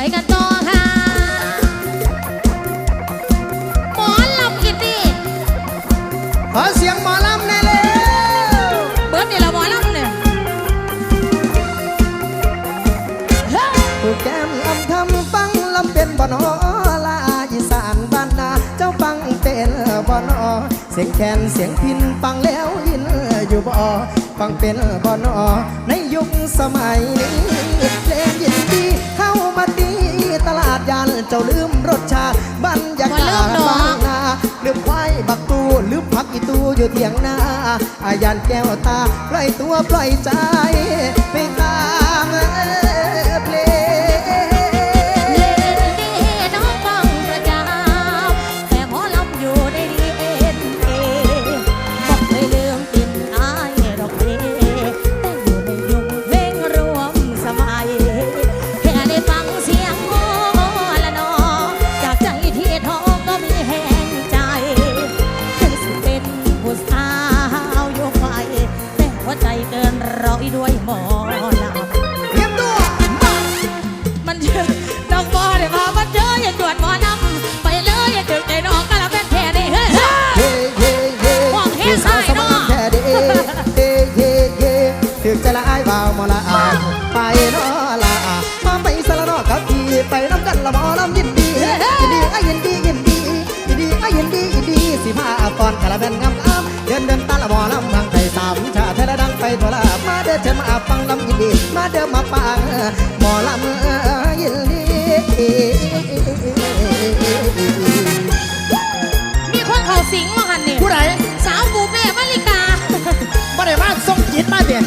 ไปกันต่อค่ะหมอลำกินดีขอเสียงหมอลำในอยเร็วเบิร์ดนี่ละหมอลำเนี่ยเฮ้ยผู้แก้มลำทำฟังลำเป็นบ่นอลาอีสานบ้านนาเจ้าฟังเป็นบ่นอเสียงแคนเสียงพินฟังแล้วยินอยู่บ่ฟังเป็นบ่นอในยุคสมัยนี้เพลงยินดีเข้ามาตีตลาดยาน เจ้าลืมรสชาติบรรยากาศบ้านนาลืมควายบักตูลืมพักอีตูอยู่เถียงนาอายันแก้วตาปล่อยตัวปล่อยใจ ด้วยหมอลำเตรียมตัวมามันเจอดอกบอได้มามันเจออย่าจวนหมอนำไปเลยอย่าเจอใจน้องก็แล้วเป็นแท้ได้เฮ้ยเฮ้ยเย่เย่เย่ห่วงเฮ็ดคือสาวสได้มัเนาะยแค่เด้เย่เย่เย่ถึงจะละอายบ่าวมาละอาไปเนาะละอามาไปสละนอกับพี่ไปน้ำกันละหมอลำยินดียินดีไอ้ยินดียินดียินดีไอ้ยินดียินดีสิมาก่อนกะละเป็นงามเดินเดินตาละหมอลำ เด้อเชิญมาฟังลำยินดีมาเด้อมาฟังหมอลำยินดีมีคนเขาสิงมาหันนี่ผู้ใดสาวบูเป้มาริกาบ่ได้มาส่งจิตมาเปลี่ยน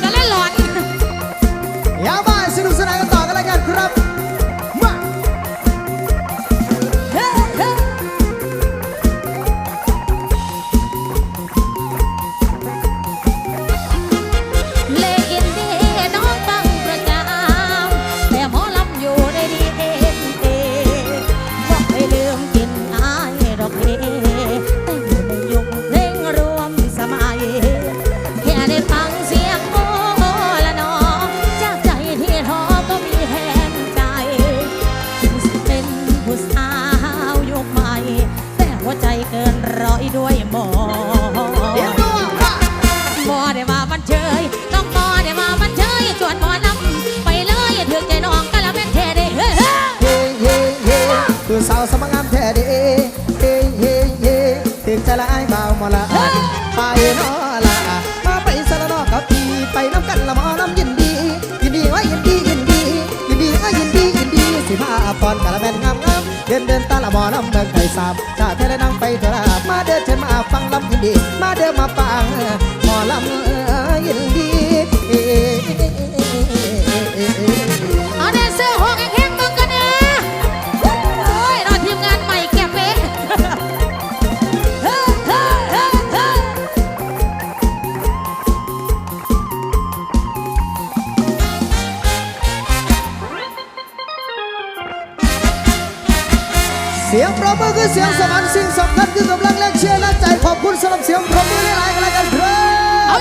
ไปนอละมาไปสละนอกับพี่ไปน้ำกันละมอน้ำยินดี ยินดีว่ายินดียินดี ยินดีว่ายินดียินดีสิพาปอนกะละแมนงามงามเดินเดินตาละมอน้ำเมืองไทยสามชาเธอได้นั่งไปเถอะมาเดินเชิญมาฟังลำยินดี มาเดินมาฟังหมอลำ เสียงปรบมือคือเสียงสมันสิ่งสำคัญคือกำลังแรงเชียร์และใจขอบคุณสำหรับเสียงปรบมือหลายๆกันแล้วกันครับเอ